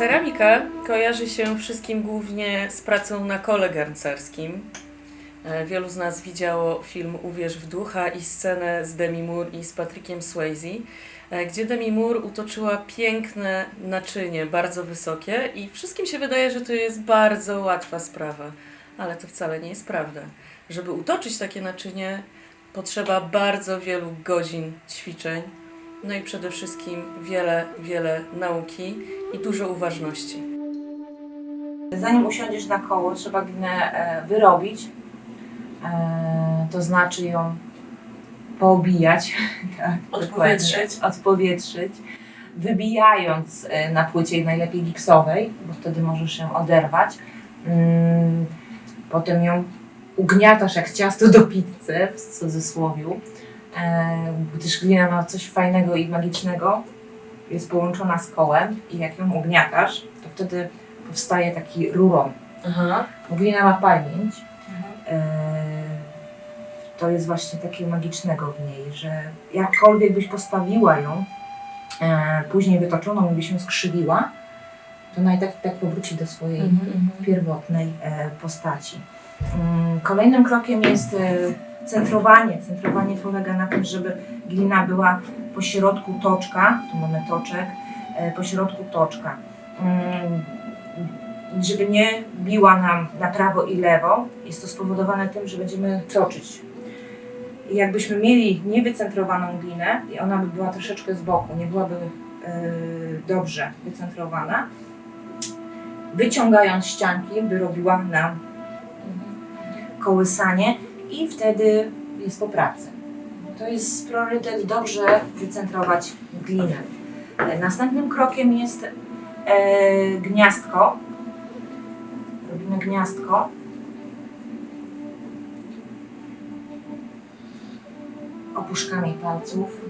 Ceramika kojarzy się wszystkim głównie z pracą na kole garncarskim. E, Wielu z nas widziało film Uwierz w ducha i scenę z Demi Moore i z Patrickiem Swayze, e, gdzie Demi Moore utoczyła piękne naczynie, bardzo wysokie i wszystkim się wydaje, że to jest bardzo łatwa sprawa, ale to wcale nie jest prawda. Żeby utoczyć takie naczynie, potrzeba bardzo wielu godzin ćwiczeń, no i przede wszystkim wiele, wiele nauki i dużo uważności. Zanim usiądziesz na koło, trzeba glinę e, wyrobić, e, to znaczy ją poobijać, tak, Odpowietrzyć. odpowietrzyć, wybijając e, na płycie najlepiej gipsowej, bo wtedy możesz ją oderwać. Mm, Potem ją ugniatasz jak ciasto do pizzy, w cudzysłowiu, gdyż glina ma coś fajnego i magicznego, jest połączona z kołem i jak ją ugniatasz, to wtedy powstaje taki ruron. Aha. Glina ma pamięć. E, to jest właśnie takiego magicznego w niej, że jakkolwiek byś postawiła ją, e, później wytoczoną byś ją skrzywiła, to ona i tak, tak powróci do swojej pierwotnej e, postaci. Mm, Kolejnym krokiem jest e, centrowanie. Centrowanie polega na tym, żeby glina była po środku toczka, tu mamy toczek, e, po środku toczka. Mm, Żeby nie biła nam na prawo i lewo, jest to spowodowane tym, że będziemy toczyć. Jakbyśmy mieli niewycentrowaną glinę i ona by była troszeczkę z boku, nie byłaby e, dobrze wycentrowana, wyciągając ścianki, by robiła nam kołysanie i wtedy jest po pracy. To jest priorytet dobrze wycentrować glinę. E, Następnym krokiem jest e, gniazdko. Robimy gniazdko. Opuszkami palców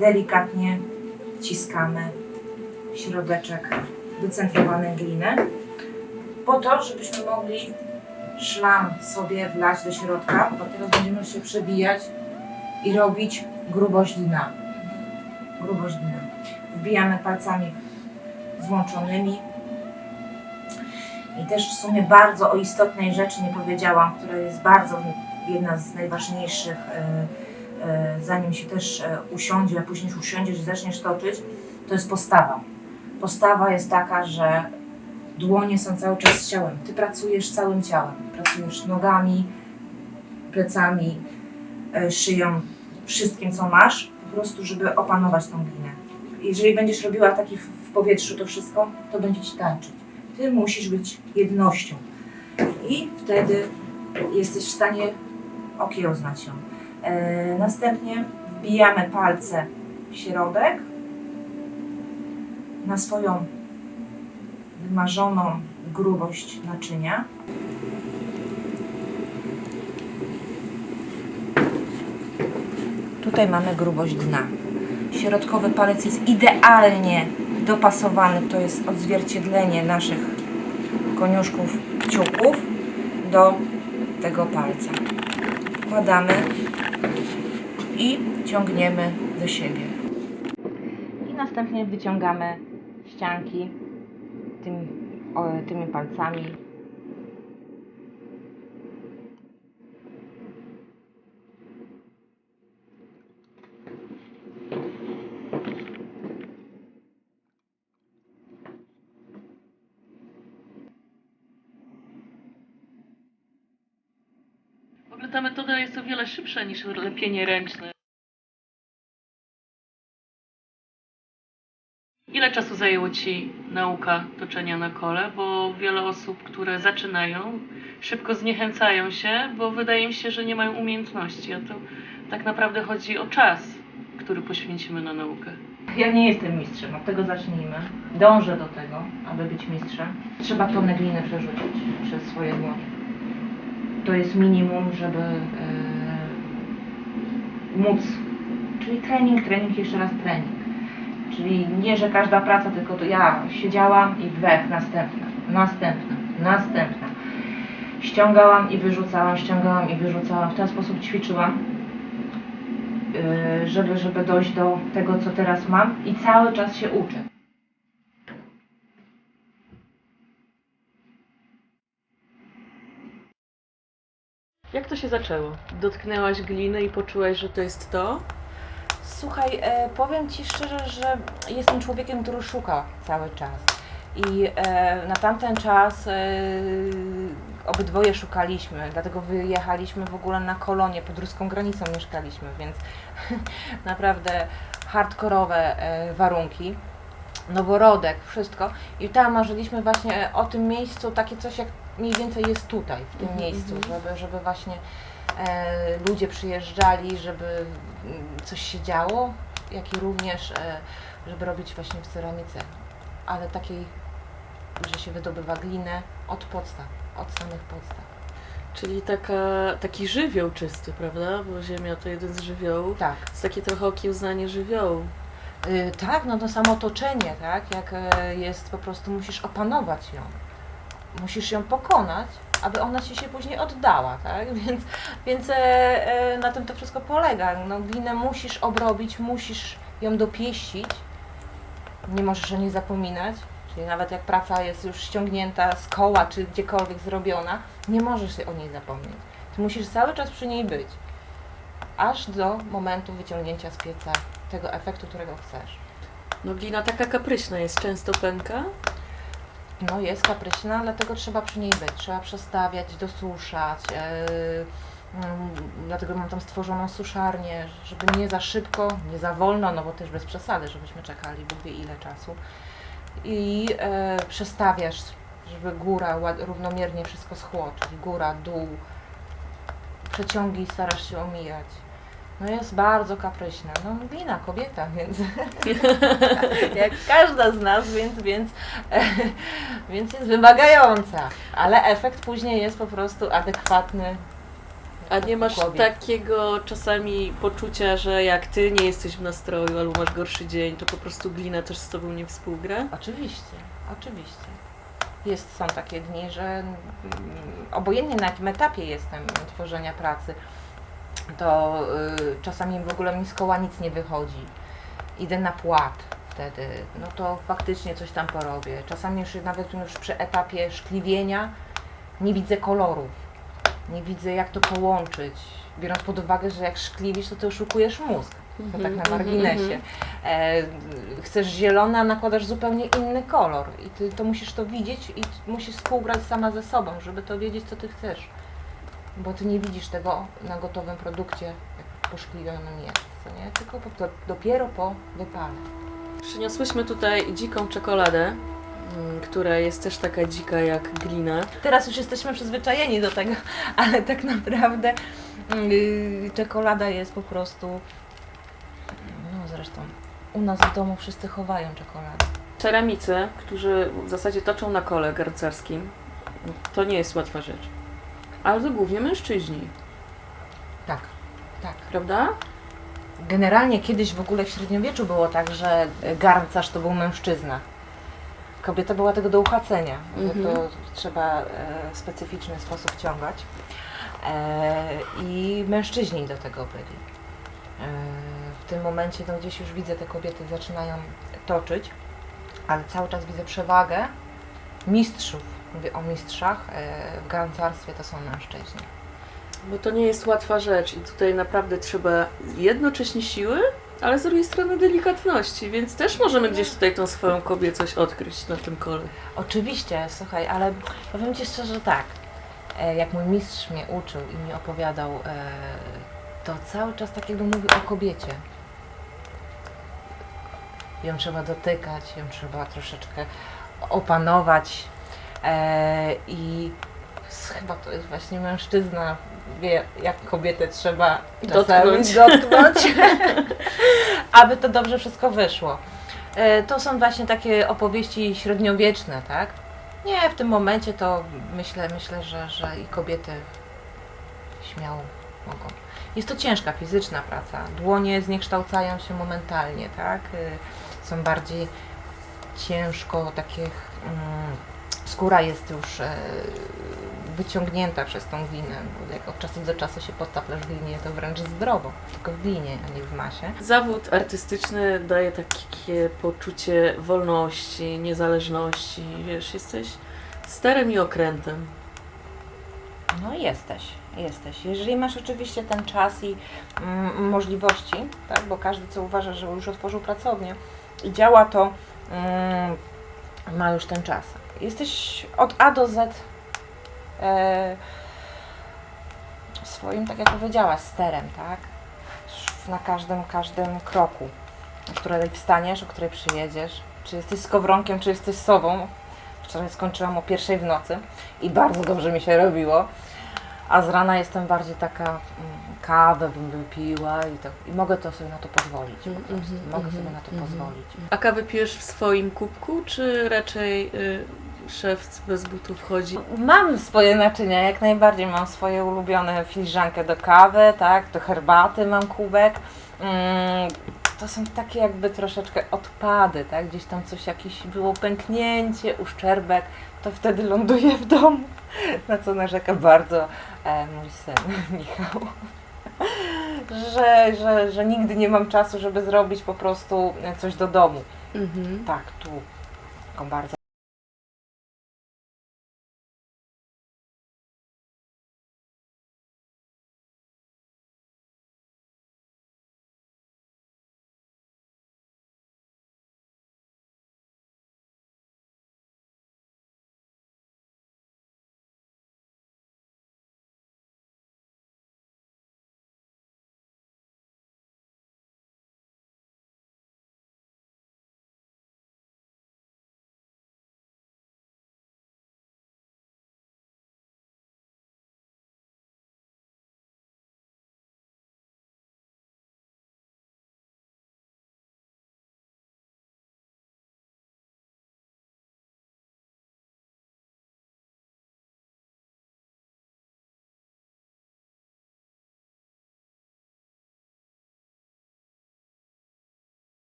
delikatnie wciskamy środeczek wycentrowanej gliny po to, żebyśmy mogli szlam sobie wlać do środka, bo teraz będziemy się przebijać i robić grubość dna. Grubość dna. Wbijamy palcami złączonymi. I też w sumie bardzo o istotnej rzeczy nie powiedziałam, która jest bardzo jedna z najważniejszych, e, e, zanim się też e, usiądzie, a później usiądziesz i zaczniesz toczyć, to jest postawa. Postawa jest taka, że dłonie są cały czas z ciałem. Ty pracujesz całym ciałem. Pracujesz nogami, plecami, e, szyją, wszystkim co masz, po prostu, żeby opanować tą glinę. Jeżeli będziesz robiła taki w powietrzu to wszystko, to będzie ci tańczyć. Ty musisz być jednością. I wtedy jesteś w stanie okiełznać ją. E, następnie wbijamy palce w środek na swoją wymarzoną grubość naczynia. Tutaj mamy grubość dna. Środkowy palec jest idealnie dopasowany, to jest odzwierciedlenie naszych koniuszków kciuków do tego palca. Wkładamy i ciągniemy do siebie. I następnie wyciągamy ścianki tymi palcami. W ogóle ta metoda jest o wiele szybsza niż lepienie ręczne. Ile czasu zajęło Ci nauka toczenia na kole? Bo wiele osób, które zaczynają, szybko zniechęcają się, bo wydaje mi się, że nie mają umiejętności. A to tak naprawdę chodzi o czas, który poświęcimy na naukę. Ja nie jestem mistrzem, od tego zacznijmy. Dążę do tego, aby być mistrzem. Trzeba tonę gliny przerzucić przez swoje dłonie. To jest minimum, żeby e, móc. Czyli trening, trening, jeszcze raz trening. Czyli nie, że każda praca, tylko to ja siedziałam i wlek, następna, następna, następna. Ściągałam i wyrzucałam, ściągałam i wyrzucałam. W ten sposób ćwiczyłam, yy, żeby, żeby dojść do tego, co teraz mam i cały czas się uczę. Jak to się zaczęło? Dotknęłaś gliny i poczułaś, że to jest to? Słuchaj, e, powiem Ci szczerze, że jestem człowiekiem, który szuka cały czas. I e, na tamten czas e, obydwoje szukaliśmy, dlatego wyjechaliśmy w ogóle na kolonie, pod ruską granicą mieszkaliśmy, więc naprawdę hardkorowe e, warunki. Noworodek, wszystko. I tam marzyliśmy właśnie o tym miejscu, takie coś jak mniej więcej jest tutaj, w tym Mhm, miejscu, mhm. żeby, żeby właśnie ludzie przyjeżdżali, żeby mm, coś się działo, jak i również, e, żeby robić właśnie w ceramice, ale takiej, że się wydobywa glinę od podstaw, od samych podstaw. Czyli taka, taki żywioł czysty, prawda? Bo ziemia to jeden z żywiołów. Tak. Jest takie trochę okiełznanie żywiołu. Y, tak, no to samo otoczenie, tak, jak e, jest, po prostu musisz opanować ją. Musisz ją pokonać, aby ona ci się później oddała, tak, więc, więc e, e, na tym to wszystko polega. No, glinę musisz obrobić, musisz ją dopieścić, nie możesz o niej zapominać, czyli nawet jak praca jest już ściągnięta z koła, czy gdziekolwiek zrobiona, nie możesz o niej zapomnieć. Ty musisz cały czas przy niej być, aż do momentu wyciągnięcia z pieca tego efektu, którego chcesz. No glina taka kapryśna jest, często pęka. No jest kapryśna, dlatego trzeba przy niej być. Trzeba przestawiać, dosuszać. Yy, mm, dlatego mam tam stworzoną suszarnię, żeby nie za szybko, nie za wolno, no bo też bez przesady, żebyśmy czekali Bóg wie ile czasu. I e, przestawiasz, żeby góra równomiernie wszystko schło, czyli góra, dół. Przeciągi starasz się omijać. No jest bardzo kapryśna. No glina, kobieta, więc jak każda z nas, więc, więc, więc jest wymagająca. Ale efekt później jest po prostu adekwatny. A nie masz takiego czasami poczucia, że jak ty nie jesteś w nastroju albo masz gorszy dzień, to po prostu glina też z tobą nie współgra? Oczywiście, oczywiście. Jest, są takie dni, że mm, obojętnie na jakim etapie jestem tworzenia pracy, to y, czasami w ogóle mi z koła nic nie wychodzi. Idę na płat wtedy, no to faktycznie coś tam porobię. Czasami już nawet już przy etapie szkliwienia nie widzę kolorów. Nie widzę jak to połączyć. Biorąc pod uwagę, że jak szkliwisz, to ty oszukujesz mózg. To tak na Mhm, marginesie. mhm. E, chcesz zielone, a nakładasz zupełnie inny kolor. I ty to musisz to widzieć i musisz współgrać sama ze sobą, żeby to wiedzieć, co ty chcesz. Bo ty nie widzisz tego na gotowym produkcie, jak poszklivionym jest, co nie? Tylko po, to, dopiero po wypale. Przyniosłyśmy tutaj dziką czekoladę, mm, która jest też taka dzika jak glina. Teraz już jesteśmy przyzwyczajeni do tego, ale tak naprawdę yy, czekolada jest po prostu. No zresztą, u nas w domu wszyscy chowają czekoladę. Ceramicy, którzy w zasadzie toczą na kole garcarskim, to nie jest łatwa rzecz. Ale to głównie mężczyźni, Tak, tak. prawda? Generalnie kiedyś w ogóle w średniowieczu było tak, że garncarz to był mężczyzna. Kobieta była tego do uchacenia, Mhm. to trzeba e, w specyficzny sposób ciągać. E, I mężczyźni do tego byli. E, w tym momencie no, gdzieś już widzę, te kobiety zaczynają toczyć, ale cały czas widzę przewagę mistrzów. Mówię o mistrzach e, w garncarstwie to są mężczyźni. Bo to nie jest łatwa rzecz i tutaj naprawdę trzeba jednocześnie siły, ale z drugiej strony delikatności, więc też możemy gdzieś tutaj tą swoją kobiecość odkryć na tym kole. Oczywiście, słuchaj, ale powiem Ci szczerze tak, e, jak mój mistrz mnie uczył i mi opowiadał, e, to cały czas tak jakby mówił o kobiecie. Ją trzeba dotykać, ją trzeba troszeczkę opanować i s- chyba to jest właśnie mężczyzna, wie jak kobietę trzeba Dotknąć. dotknąć aby to dobrze wszystko wyszło. E, To są właśnie takie opowieści średniowieczne, tak? Nie, w tym momencie to myślę, myślę, że, że i kobiety śmiało mogą. Jest to ciężka fizyczna praca. Dłonie zniekształcają się momentalnie, tak? Y, Są bardziej ciężko, takie mm, skóra jest już e, wyciągnięta przez tą glinę, jak od czasu do czasu się podtaplasz w glinie, to wręcz zdrowo, tylko w glinie, a nie w masie. Zawód artystyczny daje takie poczucie wolności, niezależności. Wiesz, jesteś sterem i okrętem. No jesteś, jesteś. Jeżeli masz oczywiście ten czas i mm, możliwości, tak, bo każdy co uważa, że już otworzył pracownię i działa to, mm, ma już ten czas. Jesteś od A do Z e, swoim, tak jak powiedziałaś, sterem, tak? Na każdym, każdym kroku, o której wstaniesz, o której przyjedziesz. Czy jesteś skowronkiem, czy jesteś sobą. Wczoraj skończyłam o pierwszej w nocy i bardzo dobrze mi się robiło. A z rana jestem bardziej taka, mm, kawę bym wypiła i, to, i mogę to sobie na to pozwolić po prostu. Mhm, Mogę mhm, sobie na to mhm. pozwolić. A kawę pijesz w swoim kubku, czy raczej y, szef bez butów chodzi? Mam swoje naczynia, jak najbardziej mam swoje ulubione filiżankę do kawy, tak, do herbaty mam kubek. Mm, to są takie jakby troszeczkę odpady, tak, gdzieś tam coś jakieś było pęknięcie, uszczerbek, to wtedy ląduje w domu, na co narzeka bardzo e, mój syn Michał. Że, że, że nigdy nie mam czasu, żeby zrobić po prostu coś do domu. Mhm. Tak, tu go bardzo